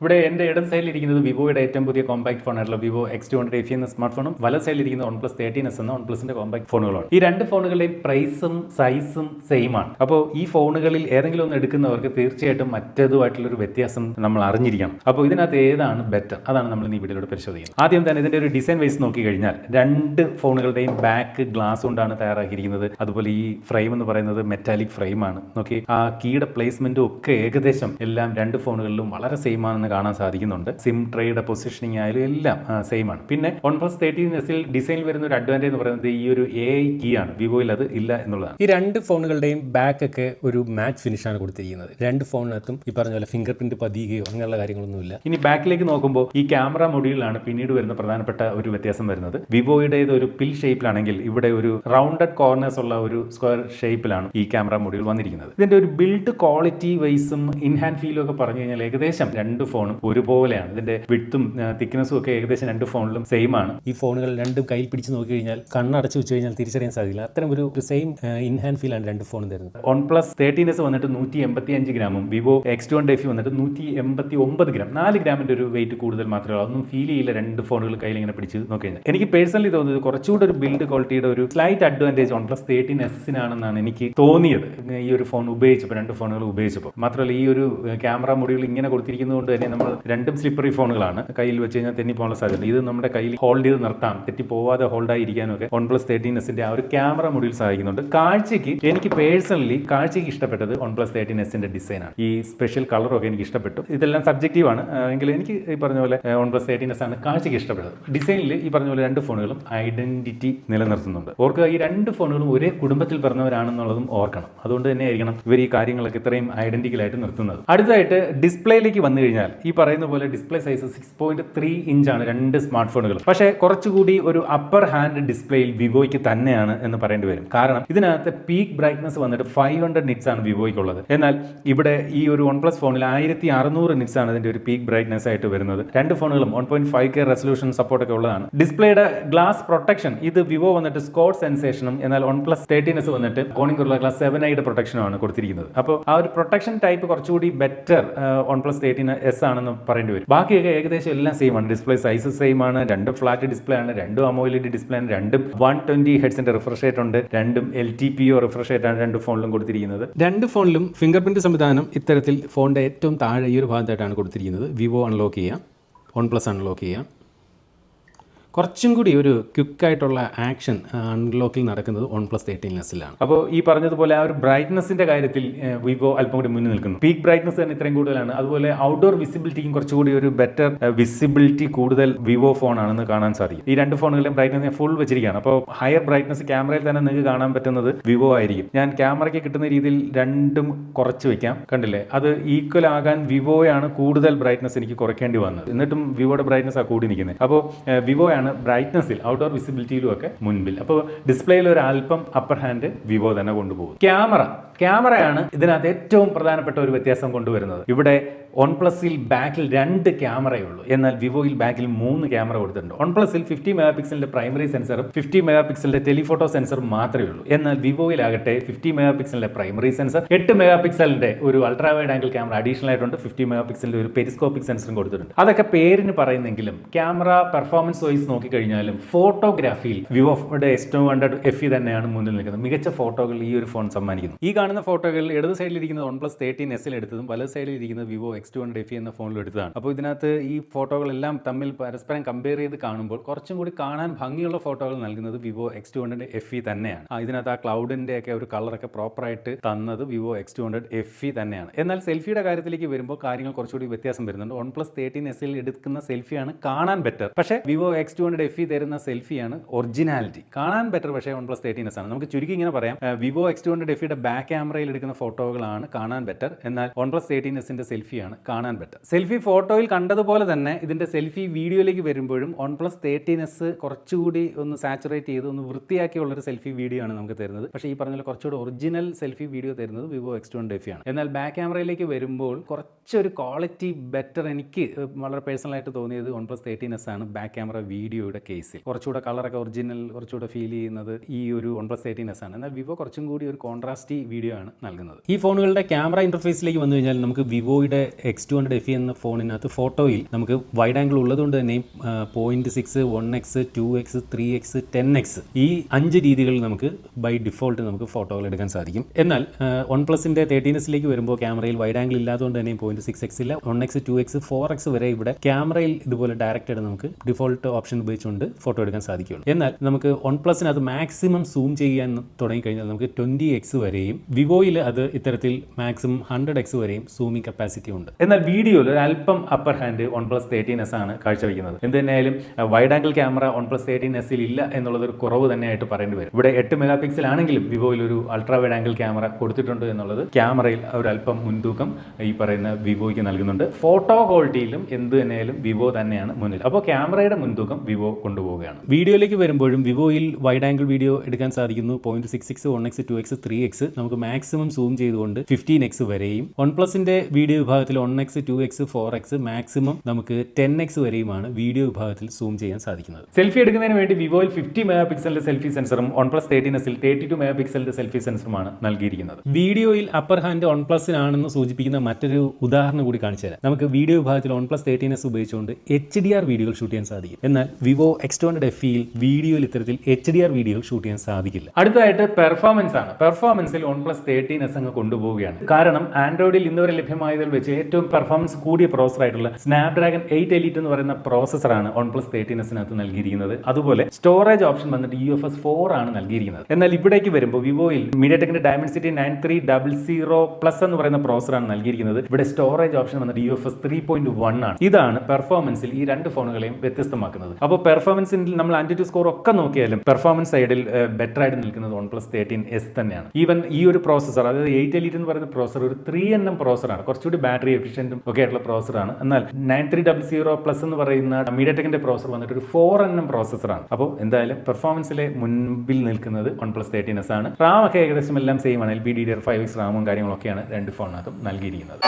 ഇവിടെ എന്റെ ഇടം സൈഡിൽ ഇരിക്കുന്നത് വിവോയുടെ ഏറ്റവും പുതിയ compact ഫോണായിട്ടുള്ള Vivo X two hundred F എന്ന സ്മാർട്ട് ഫോണും വല സൈഡിൽ ഇരിക്കുന്ന വൺ പ്ലസ് തേർട്ടീൻ എസ് എന്ന വൺ പ്ലസിന്റെ കോമ്പാക്ട് ഫോണുകളാണ് ഈ രണ്ട് ഫോണുകളുടെയും പ്രൈസും സൈസും സെയിം ആണ്. അപ്പോൾ ഈ ഫോണുകളിൽ ഏതെങ്കിലും ഒന്ന് എടുക്കുന്നവർക്ക് തീർച്ചയായിട്ടും മറ്റേതുമായിട്ടുള്ള ഒരു വ്യത്യാസം നമ്മൾ അറിഞ്ഞിരിക്കണം. അപ്പോൾ ഇതിനകത്ത് ഏതാണ് ബെറ്റർ അതാണ് നമ്മൾ ഈ വീഡിയോയിലൂടെ പരിശോധിക്കുന്നത്. ആദ്യം തന്നെ ഇതിന്റെ ഒരു ഡിസൈൻ വൈസ് നോക്കി കഴിഞ്ഞാൽ രണ്ട് ഫോണുകളുടെയും ബാക്ക് ഗ്ലാസ് കൊണ്ടാണ് തയ്യാറാക്കിയിരിക്കുന്നത്. അതുപോലെ ഈ ഫ്രെയിം എന്ന് പറയുന്നത് മെറ്റാലിക് ഫ്രെയിമാണ് നോക്കി ആ കീയുടെ പ്ലേസ്മെന്റും ഒക്കെ ഏകദേശം എല്ലാം രണ്ട് ഫോണുകളിലും വളരെ സെയിം ആണെന്ന് കാണാൻ സാധിക്കുന്നുണ്ട്. സിം ട്രേയുടെ പൊസിഷനിങ് ആയാലും എല്ലാം സെയിം ആണ്. പിന്നെ വൺ പ്ലസ് തേർട്ടീൻ എസിൽ ഡിസൈനിൽ വരുന്ന ഒരു അഡ്വാന്റേജ് എന്ന് പറയുന്നത് ഈ ഒരു എ ഐ കീ ആണ്. വിവോയിൽ അത് ഇല്ല എന്നുള്ളതാണ്. ഈ രണ്ട് ഫോണുകളുടെയും ബാക്ക് ഒക്കെ ഒരു മാറ്റ് ആണ് കൊടുത്തിരിക്കുന്നത്. രണ്ട് ഫോണിനകത്തും ഈ പറഞ്ഞ പോലെ ഫിംഗർ പ്രിന്റ് പതിയുകയോ അങ്ങനെയുള്ള കാര്യങ്ങളൊന്നുമില്ല ഇനി ബാക്കിലേക്ക് നോക്കുമ്പോൾ ഈ ക്യാമറ മൊഡ്യൂളിലാണ് പിന്നീട് വരുന്ന പ്രധാനപ്പെട്ട ഒരു വ്യത്യാസം വരുന്നത്. വിവോയുടേത് ഒരു പിൽ ഷേപ്പിലാണെങ്കിൽ ഇവിടെ ഒരു റൗണ്ടഡ് കോർണേഴ്സ് ഉള്ള ഒരു സ്ക്വയർ ഷേപ്പിലാണ് ഈ ക്യാമറ മൊഡ്യൂൾ വന്നിരിക്കുന്നത്. ഇതിന്റെ ഒരു ബിൽഡ് ക്വാളിറ്റി വൈസും ഇൻഹാൻഡ് ഫീലും ഒക്കെ പറഞ്ഞു കഴിഞ്ഞാൽ ഏകദേശം രണ്ട് ഫോണും ഒരുപോലെയാണ്. ഇതിന്റെ വിട്ടും തിക്നെസ്സും ഒക്കെ ഏകദേശം രണ്ട് ഫോണിലും സെയിം ആണ്. ഈ ഫോണുകൾ രണ്ടും കയ്യിൽ പിടിച്ച് നോക്കി കഴിഞ്ഞാൽ കണ്ണടച്ച് വെച്ച് കഴിഞ്ഞാൽ തിരിച്ചറിയാൻ സാധിക്കില്ല. അത്തരം ഒരു സെയിം ഇൻഹാൻഡ് ആണ് രണ്ട് ഫോണും തരുന്നത്. വൺ പ്ലസ് തേർട്ടീൻ എസ് വന്നിട്ട് നൂറ്റി എൺപത്തി അഞ്ച് ഗ്രാമും വിവോ എക്സ് ടു എഫ് വന്നിട്ട് നൂറ്റി എൺപത്തി ഒമ്പത് ഗ്രാം. നാല് ഗ്രാമിന്റെ ഒരു വെയിറ്റ് കൂടുതൽ മാത്രമേ ഉള്ളൂ. അതൊന്നും ഫീൽ ചെയ്യില്ല രണ്ട് ഫോണുകൾ കയ്യിൽ ഇങ്ങനെ പിടിച്ച് നോക്കി കഴിഞ്ഞാൽ. എനിക്ക് പേഴ്സണലി തോന്നുന്നത് കുറച്ചുകൂടെ ഒരു ബിൽഡ് ക്വാളിറ്റിയുടെ ഒരു slight advantage one plus thirteen എസിനാണെന്നാണ് എനിക്ക് തോന്നിയത്. ഈ ഒരു ഫോൺ ഉപയോഗിച്ചപ്പോൾ രണ്ട് ഫോണുകൾ ഉപയോഗിച്ചപ്പോൾ. മാത്രമല്ല ഈ ഒരു ക്യാമറ മൊഡ്യൂൾ ഇങ്ങനെ കൊടുത്തിരിക്കുന്നതുകൊണ്ട് തന്നെ നമ്മൾ രണ്ടും സ്ലിപ്പറി ഫോണുകളാണ് കയ്യിൽ വെച്ച് കഴിഞ്ഞാൽ തെന്നി പോകാനുള്ള സാധ്യത ഇത് നമ്മുടെ കയ്യിൽ ഹോൾഡ് ചെയ്ത് നിർത്താം. തെറ്റി പോവാതെ ഹോൾഡ് ആയിരിക്കാനൊക്കെ വൺ പ്ലസ് തേർട്ടീൻ എസിന്റെ ആ ഒരു ക്യാമറ മൊഡ്യൂൾ സഹായിക്കുന്നുണ്ട്. കാഴ്ചയ്ക്ക് എനിക്ക് പേഴ്സണലി കാഴ്ചയ്ക്ക് ഇഷ്ടപ്പെട്ടത് വൺ പ്ലസ് തേർട്ടീൻ എസിന്റെ ഡിസൈനാണ് ഈ സ്പെഷ്യൽ കളറൊക്കെ എനിക്ക് ഇഷ്ടപ്പെട്ടു. ഇതെല്ലാം സബ്ജക്റ്റീവ് ആണ്. എങ്കിലും എനിക്ക് ഈ പറഞ്ഞ പോലെ വൺ പ്ലസ് തേർട്ടീൻ എസ് ആണ് കാഴ്ചയ്ക്ക് ഇഷ്ടപ്പെട്ടത്. ഡിസൈനിൽ ഈ പറഞ്ഞ പോലെ രണ്ട് ഫോണുകളും ഐഡന്റിറ്റി നിലനിർത്തുന്നുണ്ട്. ഓർക്കുക ഈ രണ്ട് ഫോണുകളും ഒരേ കുടുംബത്തിൽ പറഞ്ഞവരാണെന്നുള്ളതും ഓർക്കണം. അതുകൊണ്ട് തന്നെ ആയിരിക്കണം ഇവർ ഈ കാര്യങ്ങളൊക്കെ ഇത്രയും ഐഡന്റിക്കലായിട്ട് നിർത്തുന്നത്. അടുത്തതായിട്ട് ഡിസ്പ്ലേയിലേക്ക് വന്നു കഴിഞ്ഞാൽ ഈ പറയുന്ന പോലെ display size six point three ഇഞ്ചാണ് രണ്ട് സ്മാർട്ട് ഫോണുകൾ പക്ഷേ കുറച്ചുകൂടി ഒരു അപ്പർ ഹാൻഡ് ഡിസ്പ്ലേയിൽ വിവോയ്ക്ക് തന്നെയാണ് എന്ന് പറയേണ്ടി വരും. കാരണം ഇതിനകത്ത് പീക്ക് ബ്രൈറ്റ്നസ് വന്നിട്ട് ഫൈവ് ഹൺഡ്രഡ് നിറ്റ്സ് ആണ് വിവോയ്ക്കുള്ളത് എന്നാൽ ഇവിടെ ഈ ഒരു വൺ പ്ലസ് ഫോണിൽ ആയിരത്തി അറുന്നൂറ് നിറ്റ്സ് ആണ് ഇതിന്റെ ഒരു പീക്ക് ബ്രൈറ്റ്നസ് ആയിട്ട് വരുന്നത്. രണ്ട് ഫോണുകളും one point five K resolution support ഒക്കെ ഉള്ളതാണ്. ഡിസ്പ്ലേയുടെ ഗ്ലാസ് പ്രൊട്ടക്ഷൻ ഇത് വിവോ വന്നിട്ട് സ്കോട്ട് സെൻസേഷനും എന്നാൽ വൺ പ്ലസ് തേർട്ടീൻ എസ് വന്നിട്ട് കോണിക്കുള്ള ഗ്ലാസ് സെവൻ ഐയുടെ പ്രൊട്ടക്ഷനുമാണ് കൊടുത്തിരിക്കുന്നത്. അപ്പോൾ ആ ഒരു പ്രൊട്ടക്ഷൻ ടൈപ്പ് കുറച്ചുകൂടി better one plus thirteen S ആണെന്ന് പറയേണ്ടി വരും. ബാക്കിയൊക്കെ ഏകദേശം എല്ലാം സെയിം ആണ്. ഡിസ്പ്ലേ സൈസ് സെയിം ആണ്. രണ്ടും ഫ്ലാറ്റ് ഡിസ്പ്ലേ ആണ് രണ്ടും അമോയിലിഡ് ഡിസ്പ്ലേ ആണ് രണ്ടും വൺ ട്വന്റി ഹെഡ്സിന്റെ റിഫ്രഷ് റേറ്റ് ഉണ്ട് രണ്ടും L T P O refresh rate ആണ് രണ്ട് ഫോണിലും കൊടുത്തിരിക്കുന്നത്. രണ്ട് ഫോണിലും ഫിംഗർ പ്രിന്റ് സംവിധാനം ഇത്തരത്തിൽ ഫോണിന്റെ ഏറ്റവും താഴെ ഈ ഒരു ഭാഗത്തായിട്ടാണ് കൊടുത്തിരിക്കുന്നത്. വിവോ അൺലോക്ക് ചെയ്യാം വൺ പ്ലസ് അൺലോക്ക് ചെയ്യാം. കുറച്ചും കൂടി ഒരു ക്വിക്കായിട്ടുള്ള ആക്ഷൻ അൺലോക്കിൽ നടക്കുന്നത് വൺ പ്ലസ് തേർട്ടീൻ ലെസ്സിലാണ്. അപ്പോൾ ഈ പറഞ്ഞതുപോലെ ആ ഒരു ബ്രൈറ്റ്നസിന്റെ കാര്യത്തിൽ വിവോ അല്പം കൂടി മുന്നിൽ നിൽക്കുന്നു. പീക്ക് ബ്രൈറ്റ്നസ് തന്നെ ഇത്രയും കൂടുതലാണ്. അതുപോലെ ഔട്ട്ഡോർ വിസിബിലിറ്റിക്കും കുറച്ചുകൂടി ഒരു ബെറ്റർ വിസിബിലിറ്റി കൂടുതൽ വിവോ ഫോൺ ആണെന്ന് കാണാൻ സാധിക്കും. ഈ രണ്ട് ഫോണുകളിലും ബ്രൈറ്റ്നസ് ഫുൾ വെച്ചിരിക്കുകയാണ്. അപ്പോൾ ഹയർ ബ്രൈറ്റ്നസ് ക്യാമറയിൽ തന്നെ നിങ്ങൾക്ക് കാണാൻ പറ്റുന്നത് വിവോ ആയിരിക്കും. ഞാൻ ക്യാമറയ്ക്ക് കിട്ടുന്ന രീതിയിൽ രണ്ടും കുറച്ച് വെക്കാം. കണ്ടില്ലേ? അത് ഈക്വൽ ആകാൻ വിവോയാണ് കൂടുതൽ ബ്രൈറ്റ്നസ് എനിക്ക് കുറയ്ക്കേണ്ടി വന്നത്. എന്നിട്ടും വിവോയുടെ ബ്രൈറ്റ്നസ് ആ കൂടി നിൽക്കുന്നത്. അപ്പോൾ വിവോയാണ് ബ്രൈറ്റ്നസിൽ ഔട്ട്ഡോർ വിസിബിലിറ്റിയിലും ഒക്കെ മുൻപിൽ. അപ്പോൾ ഡിസ്പ്ലേയിൽ ഒരു അല്പം അപ്പർ ഹാൻഡ് വിവോ തന്നെ കൊണ്ടുപോകും. ക്യാമറ ക്യാമറയാണ് ഇതിനകത്ത് ഏറ്റവും പ്രധാനപ്പെട്ട ഒരു വ്യത്യാസം കൊണ്ടുവരുന്നത്. ഇവിടെ വൺ പ്ലസിൽ ബാക്കിൽ രണ്ട് ക്യാമറയുള്ളൂ. എന്നാൽ വിവോയിൽ ബാക്കിൽ മൂന്ന് ക്യാമറ കൊടുത്തിട്ടുണ്ട്. വൺ പ്ലസിൽ ഫിഫ്റ്റി മെഗാ പിക്സലിന്റെ പ്രൈമറി സെൻസറും ഫിഫ്റ്റി മെഗാ പിക്സലിന്റെ ടെലിഫോട്ടോ സെൻസറും മാത്രമേ ഉള്ളൂ. എന്നാൽ വിവോയിലാകട്ടെ ഫിഫ്റ്റി മെഗാ പിക്സലിന്റെ പ്രൈമറി സെൻസർ എട്ട് മെഗാ പിക്സലിന്റെ ഒരു ultra wide angle camera additional ആയിട്ടുണ്ട്. ഫിഫ്റ്റി മെഗാ പിക്സലിന്റെ ഒരു പെരിസ്കോപ്പിക് സെൻസറും കൊടുത്തിട്ടുണ്ട്. അതൊക്കെ പേരിന് പറയുന്നെങ്കിലും ക്യാമറ പെർഫോമൻസ് വൈസ് നോക്കിക്കഴിഞ്ഞാലും ഫോട്ടോഗ്രാഫിയിൽ വിവോയുടെ S two hundred F E തന്നെയാണ് മുന്നിൽ നിൽക്കുന്നത്. മികച്ച ഫോട്ടോകൾ ഈ ഒരു ഫോൺ സമ്മാനിക്കുന്നു. ഈ കാണുന്ന ഫോട്ടോകൾ ഇടത് സൈഡിലിരിക്കുന്നത് വൺ പ്ലസ് തേർട്ടീൻ എസിൽ എടുത്തതും വലത് സൈഡിൽ ഇരിക്കുന്നത് Vivo X two hundred F എന്ന ഫോണിൽ എടുത്തതാണ്. അപ്പോൾ ഇതിനകത്ത് ഈ ഫോട്ടോകളെല്ലാം തമ്മിൽ പരസ്പരം കമ്പയർ ചെയ്ത് കാണുമ്പോൾ കുറച്ചും കൂടി കാണാൻ ഭംഗിയുള്ള ഫോട്ടോകൾ നൽകുന്നത് Vivo X two hundred F E തന്നെയാണ് ഇതിനകത്ത് ആ ക്ലൗഡിന്റെ ഒക്കെ ഒരു കളറൊക്കെ പ്രോപ്പറായിട്ട് തന്നത് Vivo X two hundred F E തന്നെയാണ്. എന്നാൽ സെൽഫിയുടെ കാര്യത്തിലേക്ക് വരുമ്പോൾ കാര്യങ്ങൾ കുറച്ചുകൂടി വ്യത്യാസം വരുന്നുണ്ട്. വൺ പ്ലസ് തേർട്ടീൻ എസിൽ എടുക്കുന്ന സെൽഫിയാണ് കാണാൻ ബെറ്റർ പക്ഷേ Vivo X two hundred F E തരുന്ന സെൽഫിയാണ് ഒറിജിനാലിറ്റി കാണാൻ ബെറ്റർ പക്ഷേ വൺ പ്ലസ് തേർട്ടീൻ എസ് ആണ്. നമുക്ക് ചുരുക്കി ഇങ്ങനെ പറയാം. Vivo X two hundred F ഇയുടെ ബാക്ക് ക്യാമറയിൽ എടുക്കുന്ന ഫോട്ടോകളാണ് കാണാൻ ബെറ്റർ. എന്നാൽ വൺ പ്ലസ് തേർട്ടീൻ എസിന്റെ സെൽഫിയാണ് കാണാൻ ബെറ്റർ. സെൽഫി ഫോട്ടോയിൽ കണ്ടതുപോലെ തന്നെ ഇതിന്റെ സെൽഫി വീഡിയോയിലേക്ക് വരുമ്പോഴും വൺ പ്ലസ് തേർട്ടീൻ എസ് കുറച്ചുകൂടി ഒന്ന് സാച്ചുറേറ്റ് ചെയ്ത് ഒന്ന് വൃത്തിയാക്കിയുള്ള ഒരു സെൽഫി വീഡിയോ ആണ് നമുക്ക് തരുന്നത്. പക്ഷേ ഈ പറഞ്ഞ കുറച്ചുകൂടി ഒറിജിനൽ സെൽഫി വീഡിയോ തരുന്നത് വിവോ എക്സ് ടു എഫ് ആണ് എന്നാൽ ബാക്ക് ക്യാമറയിലേക്ക് വരുമ്പോൾ കുറച്ചൊരു ക്വാളിറ്റി ബെറ്റർ എനിക്ക് വളരെ പേഴ്സണൽ ആയിട്ട് തോന്നിയത് വൺ പ്ലസ് തേർട്ടീൻ എസ് ആണ് ബാക്ക് ക്യാമറ വീഡിയോയുടെ കേസിൽ. കുറച്ചുകൂടെ കളറൊക്കെ ഒറിജിനൽ കുറച്ചുകൂടെ ഫീൽ ചെയ്യുന്നത് ഈ ഒരു വൺ പ്ലസ് തേർട്ടീൻ എസ് ആണ് എന്നാൽ വിവോ കുറച്ചും കൂടി ഒരു കോൺട്രാസ്റ്റി വീഡിയോ വീഡിയോ ആണ് നൽകുന്നത്. ഈ ഫോണുകളുടെ ക്യാമറ ഇന്റർഫേസിലേക്ക് വന്നു കഴിഞ്ഞാൽ നമുക്ക് വിവോയുടെ എക്സ് ടു ഹൺഡ്രഡ് എഫ് എന്ന ഫോണിനകത്ത് ഫോട്ടോയിൽ നമുക്ക് വൈഡ് ആംഗിൾ ഉള്ളതുകൊണ്ട് തന്നെ point six one X two X three X ten X ഈ അഞ്ച് രീതികളിൽ നമുക്ക് ബൈ ഡിഫോൾട്ട് നമുക്ക് ഫോട്ടോകൾ എടുക്കാൻ സാധിക്കും. എന്നാൽ വൺ പ്ലസിന്റെ തേർട്ടീൻ എസിലേക്ക് വരുമ്പോൾ ക്യാമറയിൽ വൈഡ് ആംഗിൾ ഇല്ലാത്തതുകൊണ്ട് തന്നെ പോയിന്റ് സിക്സ് എക്സ് ഇല്ല. One X two X four X വരെ ഇവിടെ ക്യാമറയിൽ ഇതുപോലെ ഡയറക്റ്റ് ആയിട്ട് നമുക്ക് ഡിഫോൾട്ട് ഓപ്ഷൻ ഉപയോഗിച്ചുകൊണ്ട് ഫോട്ടോ എടുക്കാൻ സാധിക്കുകയുള്ളൂ. എന്നാൽ നമുക്ക് വൺ പ്ലസിനകത്ത് മാക്സിമം സൂം ചെയ്യാൻ തുടങ്ങിക്കഴിഞ്ഞാൽ നമുക്ക് ട്വന്റി എക്സ് വരെയും വിവോയിൽ അത് ഇത്തരത്തിൽ മാക്സിമം ഹൺഡ്രഡ് എക്സ് വരെയും സൂമിംഗ് കപ്പാസിറ്റി ഉണ്ട്. എന്നാൽ വീഡിയോയിൽ ഒരു അല്പം upper hand OnePlus thirteen S ആണ് കാഴ്ചവെക്കുന്നത്. എന്ത് തന്നെയാലും wide angle camera OnePlus thirteen എസിൽ ഇല്ല എന്നുള്ളത് ഒരു കുറവ് തന്നെയായിട്ട് പറയേണ്ടി വരും. ഇവിടെ എട്ട് മെഗാ പിക്സൽ ആണെങ്കിലും വിവോയിൽ ഒരു അൾട്രാ വൈഡ് ആംഗിൾ ക്യാമറ കൊടുത്തിട്ടുണ്ട് എന്നുള്ളത് ക്യാമറയിൽ ഒരു അല്പം മുൻതൂക്കം ഈ പറയുന്ന വിവോയ്ക്ക് നൽകുന്നുണ്ട്. ഫോട്ടോ ക്വാളിറ്റിയിലും എന്ത് തന്നെയാലും വിവോ തന്നെയാണ് മുന്നിൽ. അപ്പോൾ ക്യാമറയുടെ മുൻതൂക്കം വിവോ കൊണ്ടുപോവുകയാണ്. വീഡിയോയിലേക്ക് വരുമ്പോഴും വിവോയിൽ വൈഡ് ആംഗിൾ വീഡിയോ എടുക്കാൻ സാധിക്കുന്നു. Point six six one X two X three X നമുക്ക് മാക്സിമം സൂം ചെയ്തുകൊണ്ട് ഫിഫ്റ്റീൻ എക്സ് വരെയും വൺ പ്ലസിന്റെ വീഡിയോ വിഭാഗത്തിൽ one X two X four X maximum നമുക്ക് ടെൻ എക്സ് വരെയുമാണ് വീഡിയോ വിഭാഗത്തിൽ സൂം ചെയ്യാൻ സാധിക്കുന്നത്. സെൽഫി എടുക്കുന്നതിന് വേണ്ടി വിവോയിൽ ഫിഫ്റ്റി മെഗാ പിക്സലിന്റെ സെൽഫി സെൻസറും വൺ പ്ലസ് തേർട്ടീൻ എസിൽ തേർട്ടി ടു മെഗാ പിക്സലിന്റെ സെൽഫി സെൻസറുമാണ് നൽകിയിരിക്കുന്നത്. വീഡിയോയിൽ അപ്പർ ഹാൻഡ് വൺ പ്ലസിനാണെന്ന് സൂചിപ്പിക്കുന്ന മറ്റൊരു ഉദാഹരണം കൂടി കാണിച്ചു തരാം. നമുക്ക് വീഡിയോ വിഭാഗത്തിൽ വൺ പ്ലസ് തേർട്ടീൻ എസ് ഉപയോഗിച്ചുകൊണ്ട് എച്ച് ഡി ആർ വീഡിയോകൾ ഷൂട്ട് ചെയ്യാൻ സാധിക്കും. എന്നാൽ Vivo X two hundred F വീഡിയോയിൽ ഇത്തരത്തിൽ എച്ച് ഡി ആർ വീഡിയോകൾ ഷൂട്ട് ചെയ്യാൻ സാധിക്കില്ല. അടുത്തതായിട്ട് പെർഫോമൻസ് ആണ്. പെർഫോമൻസിൽ വൺ പ്ലസ് തേർട്ടീൻ എസ് അങ്ങ് കൊണ്ടുപോവുകയാണ്. കാരണം ആൻഡ്രോയിഡിൽ ഇന്നുവരെ ലഭ്യമായതിൽ വെച്ച് ഏറ്റവും പെർഫോമൻസ് കൂടിയ പ്രോസർ ആയിട്ടുള്ള സ്നാപ്ഡ്രാഗൺ എയ്റ്റ് എലിറ്റ് എന്ന് പറയുന്ന പ്രോസസ്സറാണ് വൺ പ്ലസ് തേർട്ടീൻ എസിനകത്ത് നൽകിയിരിക്കുന്നത്. അതുപോലെ സ്റ്റോറേജ് ഓപ്ഷൻ വന്നിട്ട് യു എഫ് എസ് ഫോർ ആണ് നൽകിയിരിക്കുന്നത്. എന്നാൽ ഇവിടേക്ക് വരുമ്പോൾ വിവോയിൽ മീഡിയടെക്കിന്റെ Dimensity nine three double zero plus എന്ന് പറയുന്ന പ്രോസറാണ് നൽകിയിരിക്കുന്നത്. ഇവിടെ സ്റ്റോറേജ് ഓപ്ഷൻ വന്നിട്ട് U F S three point one ആണ്. ഇതാണ് പെർഫോമൻസിൽ ഈ രണ്ട് ഫോണുകളെയും വ്യത്യസ്തമാക്കുന്നത്. അപ്പോൾ പെർഫോമൻസിൽ നമ്മൾ ആന്റിറ്റി സ്കോർ ഒക്കെ നോക്കിയാലും പെർഫോമൻസ് സൈഡിൽ ബെറ്റർ ആയിട്ട് നിൽക്കുന്നത് വൺ പ്ലസ് തേർട്ടീൻ എസ് തന്നെയാണ്. ഈവൻ ഈ ഒരു പ്രോസസർ അതായത് എയ്റ്റ് എലിറ്റ് എന്ന് പറയുന്ന പ്രോസർ ഒരു ത്രീ എൻ എം പ്രോസറാണ് കുറച്ചുകൂടി ബാറ്ററി എഫിഷ്യന്റും ഒക്കെ ആയിട്ടുള്ള പ്രോസറാണ് എന്നാൽ nine three double zero plus എന്ന് പറയുന്ന മീഡിയ ടെക്കിന്റെ പ്രോസർ വന്നിട്ട് ഒരു ഫോർ എൻ എം പ്രോസസറാണ് അപ്പോൾ എന്തായാലും പെർഫോമൻസിലെ മുൻപിൽ നിൽക്കുന്നത് വൺ പ്ലസ് തേർട്ടീൻ എസ് ആണ്. റാം ഒക്കെ ഏകദേശം എല്ലാം സെയിം ആണ്. L B D D five X റാമും കാര്യങ്ങളൊക്കെയാണ് രണ്ട് ഫോണിനകത്തും നൽകിയിരിക്കുന്നത്.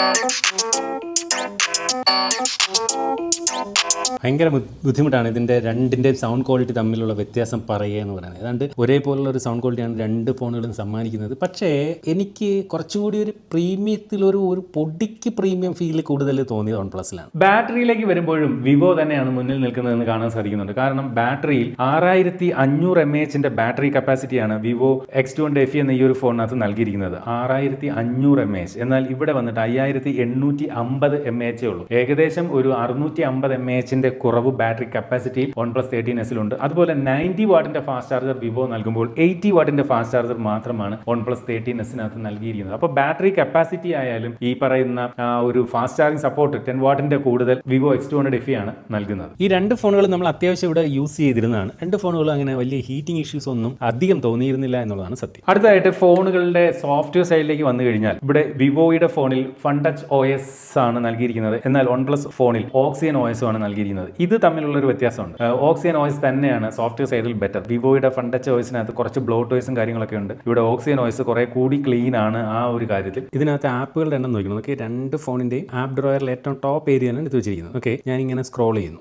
ഭയങ്കര ബുദ്ധിമുട്ടാണ് ഇതിന്റെ രണ്ടിന്റെയും സൗണ്ട് ക്വാളിറ്റി തമ്മിലുള്ള വ്യത്യാസം പറയുക എന്ന് പറയുന്നത്. ഏതാണ്ട് ഒരേപോലുള്ള ഒരു സൗണ്ട് ക്വാളിറ്റിയാണ് രണ്ട് ഫോണുകളും സമ്മാനിക്കുന്നത്. പക്ഷേ എനിക്ക് കുറച്ചുകൂടി ഒരു പ്രീമിയത്തിൽ ഒരു ഒരു പൊടിക്ക് പ്രീമിയം ഫീൽ കൂടുതൽ തോന്നിയത് വൺ പ്ലസിലാണ് ബാറ്ററിയിലേക്ക് വരുമ്പോഴും വിവോ തന്നെയാണ് മുന്നിൽ നിൽക്കുന്നതെന്ന് കാണാൻ സാധിക്കുന്നുണ്ട്. കാരണം ബാറ്ററിയിൽ ആറായിരത്തി അഞ്ഞൂറ് എം എച്ചിന്റെ ബാറ്ററി കപ്പാസിറ്റിയാണ് വിവോ എക്സ് ടു എഫ് എന്ന ഈ ഒരു ഫോണിനകത്ത് നൽകിയിരിക്കുന്നത്. ആറായിരത്തി അഞ്ഞൂറ് എം എച്ച് എന്നാൽ ഇവിടെ വന്നിട്ട് അയ്യായിരത്തി എണ്ണൂറ്റി അമ്പത് എം എച്ചേ ഉള്ളൂ. ഏകദേശം ഒരു അറുന്നൂറ്റി അമ്പത് എം എച്ചിന്റെ കുറവ് battery capacity one plus thirteen എസിലുണ്ട് അതുപോലെ നയന്റി വാട്ടിന്റെ ഫാസ്റ്റ് ചാർജർ വിവോ നൽകുമ്പോൾ എയ്റ്റി വാട്ടിന്റെ ഫാസ്റ്റ് ചാർജർ മാത്രമാണ് വൺ പ്ലസ് തേർട്ടീൻ എസിനകത്ത് നൽകിയിരിക്കുന്നത്. അപ്പോൾ ബാറ്ററി കപ്പാസിറ്റി ആയാലും ഈ പറയുന്ന ഒരു ഫാസ്റ്റ് ചാർജിങ് സപ്പോർട്ട് ടെൻ വാട്ടിന്റെ കൂടുതൽ Vivo X two hundred F ആണ് നൽകുന്നത്. ഈ രണ്ട് ഫോണുകളും നമ്മൾ അത്യാവശ്യം ഇവിടെ യൂസ് ചെയ്തിരുന്നതാണ്. രണ്ട് ഫോണുകളും അങ്ങനെ വലിയ ഹീറ്റിംഗ് ഇഷ്യൂസ് ഒന്നും അധികം തോന്നിയിരുന്നില്ല എന്നുള്ളതാണ് സത്യം. അടുത്തതായിട്ട് ഫോണുകളുടെ സോഫ്റ്റ്വെയർ സൈഡിലേക്ക് വന്നു കഴിഞ്ഞാൽ ഇവിടെ വിവോയുടെ ഫോണിൽ ഫൺ ടച്ച് ഒ എസ് ആണ് നൽകിയിരിക്കുന്നത്. എന്നാൽ വൺ പ്ലസ് ഫോണിൽ ഓക്സിജൻ ഒ എസ് ആണ് നൽകിയിരിക്കുന്നത്. ഇത് തമ്മിലുള്ള ഒരു വ്യത്യാസമുണ്ട്. ഓക്സിജൻ ഒ എസ് തന്നെയാണ് സോഫ്റ്റ്വെയർ സൈഡിൽ ബെറ്റർ വിവോയുടെ ഫൺ ടച്ച് ഒ എസിനകത്ത് കുറച്ച് ബ്ലോട്ട് വോയ്സും കാര്യങ്ങളൊക്കെ ഉണ്ട്. ഇവിടെ ഓക്സിജൻ ഒ എസ് കുറെ കൂടി ക്ലീൻ ആണ് ആ ഒരു കാര്യത്തിൽ. ഇതിനകത്ത് ആപ്പുകളുടെ എണ്ണം നോക്കണം ഓക്കെ രണ്ട് ഫോണിന്റെയും ആപ്പ് ഡ്രോയറിൽ ഏറ്റവും ടോപ്പ് ഏരിയയാണ് എടുത്ത് വെച്ചിരിക്കുന്നത്. ഓക്കെ ഇങ്ങനെ സ്ക്രോൾ ചെയ്യുന്നു.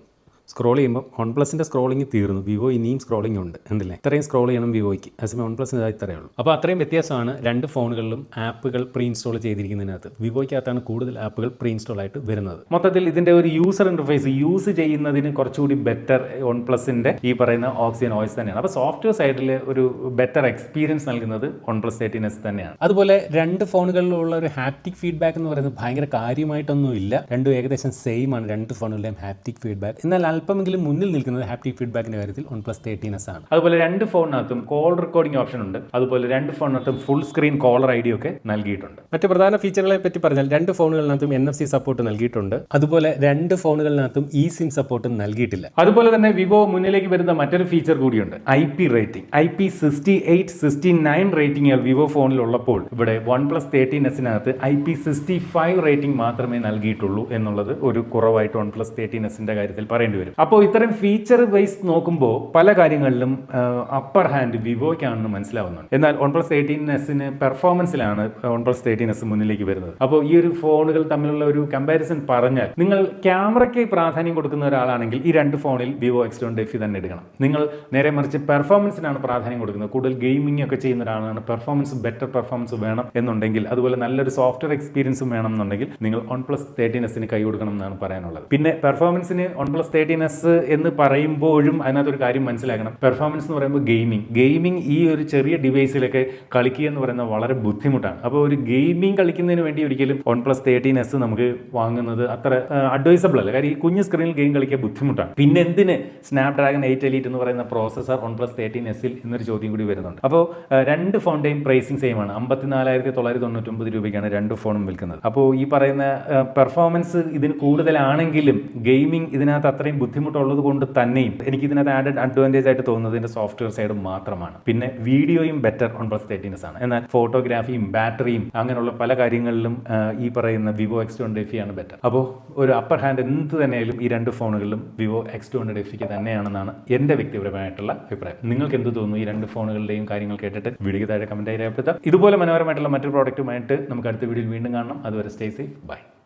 സ്ക്രോൾ ചെയ്യുമ്പോൾ വൺ പ്ലസിന്റെ സ്ക്രോളിംഗ് തീർന്നു. വിവോ ഇനിയും സ്ക്രോളിംഗ് ഉണ്ട്. ഉണ്ടല്ലേ ഇത്രയും സ്ക്രോൾ ചെയ്യണം വിവോയ്ക്ക് അതേസമയം വൺ പ്ലസിന് ഇത്രയേ ഉള്ളൂ. അപ്പോൾ അത്രയും വ്യത്യാസമാണ് രണ്ട് ഫോണുകളിലും ആപ്പുകൾ പ്രീ ഇൻസ്റ്റാൾ ചെയ്തിരിക്കുന്നതിനകത്ത്. വിവോയ്ക്കകത്താണ് കൂടുതൽ ആപ്പുകൾ പ്രീ ഇൻസ്റ്റാൾ ആയിട്ട് വരുന്നത്. മൊത്തത്തിൽ ഇതിന്റെ ഒരു യൂസർ ഇന്റർഫേസ് യൂസ് ചെയ്യുന്നതിന് കുറച്ചുകൂടി ബെറ്റർ വൺ പ്ലസിന്റെ ഈ പറയുന്ന ഓക്സിജൻ ഓയിസ് തന്നെയാണ്. അപ്പോൾ സോഫ്റ്റ്വെയർ സൈഡിൽ ഒരു ബെറ്റർ എക്സ്പീരിയൻസ് നൽകുന്നത് വൺ പ്ലസ് തേർട്ടീൻ എസ് തന്നെയാണ്. അതുപോലെ രണ്ട് ഫോണുകളിലുള്ള ഒരു ഹാപ്റ്റിക് ഫീഡ്ബാക്ക് എന്ന് പറയുന്നത് ഭയങ്കര കാര്യമായിട്ടൊന്നും ഇല്ല രണ്ടും ഏകദേശം സെയിം ആണ്. രണ്ട് ഫോണുകളുടെയും ഹാപ്റ്റിക് ഫീഡ്ബാക്ക് എന്നാൽ അല്പമെങ്കിലും മുന്നിൽ നിൽക്കുന്നത് ഹാപ്റ്റിക് ഫീഡ്ബാക്കിന്റെ കാര്യത്തിൽ വൺ പ്ലസ് തേർട്ടീൻ എസ് ആണ്. അതുപോലെ രണ്ട് ഫോണിനകത്തും കോൾ റെക്കോർഡിംഗ് ഓപ്ഷൻ ഉണ്ട്. അതുപോലെ രണ്ട് ഫോണിനകത്തും full screen caller I D ഒക്കെ നൽകിയിട്ടുണ്ട്. മറ്റ് പ്രധാന ഫീച്ചറുകളെ പറ്റി പറഞ്ഞാൽ രണ്ട് ഫോണുകളിനകത്തും എൻ എഫ് സി സപ്പോർട്ട് നൽകിയിട്ടുണ്ട്. അതുപോലെ രണ്ട് ഫോണുകളിനകത്തും ഇ സിം സപ്പോർട്ട് നൽകിയിട്ടില്ല. അതുപോലെ തന്നെ വിവോ മുന്നിലേക്ക് വരുന്ന മറ്റൊരു ഫീച്ചർ കൂടിയുണ്ട്. I P rating I P sixty eight sixty nine റേറ്റിംഗുകൾ Vivo ഫോണിൽ ഉള്ളപ്പോൾ ഇവിടെ one plus thirteen എസിനകത്ത് I P sixty five rating മാത്രമേ നൽകിയിട്ടുള്ളൂ എന്നുള്ളത് ഒരു കുറവായിട്ട് വൺ പ്ലസ് തേർട്ടീൻ എസിന്റെ കാര്യത്തിൽ പറയേണ്ടി വരും. വരും. അപ്പോൾ ഇത്തരം ഫീച്ചർ വൈസ് നോക്കുമ്പോൾ പല കാര്യങ്ങളിലും അപ്പർ ഹാൻഡ് വിവോയ്ക്കാണെന്ന് മനസ്സിലാവുന്നുണ്ട്. എന്നാൽ വൺ പ്ലസ് എയ്റ്റീൻ എസിന് പെർഫോമൻസിലാണ് വൺ പ്ലസ് തേർട്ടീൻ എസ് മുന്നിലേക്ക് വരുന്നത്. അപ്പോൾ ഈ ഒരു ഫോണുകൾ തമ്മിലുള്ള ഒരു കമ്പാരിസൺ പറഞ്ഞാൽ നിങ്ങൾ ക്യാമറയ്ക്ക് പ്രാധാന്യം കൊടുക്കുന്ന ഒരാളാണെങ്കിൽ ഈ രണ്ട് ഫോണിൽ വിവോ എക്സ് ട്വൻ എഫ് തന്നെ എടുക്കണം. നിങ്ങൾ നേരെ മറിച്ച് പെർഫോമൻസിനാണ് പ്രാധാന്യം കൊടുക്കുന്നത്. കൂടുതൽ ഗെയിമിംഗ് ഒക്കെ ചെയ്യുന്ന ഒരാളാണ് പെർഫോമൻസ് ബെറ്റർ പെർഫോമൻസ് വേണം എന്നുണ്ടെങ്കിൽ അതുപോലെ നല്ലൊരു സോഫ്റ്റ്വെയർ എക്സ്പീരിയൻസും വേണം എന്നുണ്ടെങ്കിൽ നിങ്ങൾ വൺ പ്ലസ് തേർട്ടീൻ എസിന് കൈ കൊടുക്കണം എന്നാണ് പറയാനുള്ളത്. പിന്നെ പെർഫോമൻസിന് വൺ പ്ലസ് തേർട്ടീൻ എസ് എന്ന് പറയുമ്പോഴും അതിനകത്തൊരു കാര്യം മനസ്സിലാക്കണം. പെർഫോമൻസ് എന്ന് പറയുമ്പോൾ ഗെയിമിംഗ് ഗെയിമിംഗ് ഈ ഒരു ചെറിയ ഡിവൈസിലൊക്കെ കളിക്കുക എന്ന് പറയുന്നത് വളരെ ബുദ്ധിമുട്ടാണ്. അപ്പോൾ ഒരു ഗെയിമിംഗ് കളിക്കുന്നതിന് വേണ്ടി ഒരിക്കലും വൺ പ്ലസ് തേർട്ടീൻ എസ് നമുക്ക് വാങ്ങുന്നത് അത്ര അഡ്വൈസബിൾ അല്ല. കാര്യം ഈ കുഞ്ഞു സ്ക്രീനിൽ ഗെയിം കളിക്കാൻ ബുദ്ധിമുട്ടാണ്. പിന്നെ എന്തിന് സ്നാപ് ഡ്രാഗൺ എയ്റ്റ് എലീറ്റ് എന്ന് പറയുന്ന പ്രോസസർ വൺ പ്ലസ് തേർട്ടീൻ എസിൽ എന്നൊരു ചോദ്യം കൂടി വരുന്നുണ്ട്. അപ്പോൾ രണ്ട് ഫോണിന്റെയും പ്രൈസിങ് സെയിം ആണ്. അമ്പത്തിനാലായിരത്തി തൊള്ളായിരത്തി തൊണ്ണൂറ്റൊമ്പത് രൂപയ്ക്കാണ് രണ്ട് ഫോണും വിൽക്കുന്നത്. അപ്പോൾ ഈ പറയുന്ന പെർഫോമൻസ് ഇതിന് കൂടുതലാണെങ്കിലും ഗെയിമിംഗ് ഇതിനകത്ത് അത്രയും ബുദ്ധിമുട്ടുള്ളത് കൊണ്ട് തന്നെയും എനിക്ക് ഇതിനകത്ത് ആഡഡ് അഡ്വാന്റേജ് ആയിട്ട് തോന്നുന്നത് ഇതിന്റെ സോഫ്റ്റ്വെയർ സൈഡ് മാത്രമാണ്. പിന്നെ വീഡിയോയും ബെറ്റർ വൺ പ്ലസ് തേർട്ടീനസ് ആണ്. എന്നാൽ ഫോട്ടോഗ്രാഫിയും ബാറ്ററിയും അങ്ങനെയുള്ള പല കാര്യങ്ങളിലും ഈ പറയുന്ന വിവോ എക്സ് ടു ഹൺഡ്രഡ് ആണ് ബെറ്റർ അപ്പോൾ ഒരു അപ്പർ ഹാൻഡ് എന്ത് തന്നെയായാലും ഈ രണ്ട് ഫോണുകളിലും Vivo X two hundred F തന്നെയാണെന്നാണ് എന്റെ വ്യക്തിപരമായിട്ടുള്ള അഭിപ്രായം. നിങ്ങൾക്ക് എന്ത് തോന്നുന്നു ഈ രണ്ട് ഫോണുകളുടെയും കാര്യങ്ങൾ കേട്ടിട്ട്? വീഡിയോ താഴെ കമന്റായി രേഖപ്പെടുത്താം. ഇതുപോലെ മനോഹരമായിട്ടുള്ള മറ്റൊരു പ്രോഡക്റ്റുമായിട്ട് നമുക്ക് അടുത്ത വീഡിയോയിൽ വീണ്ടും കാണണം. അതുവരെ സ്റ്റേ സേഫ് ബൈ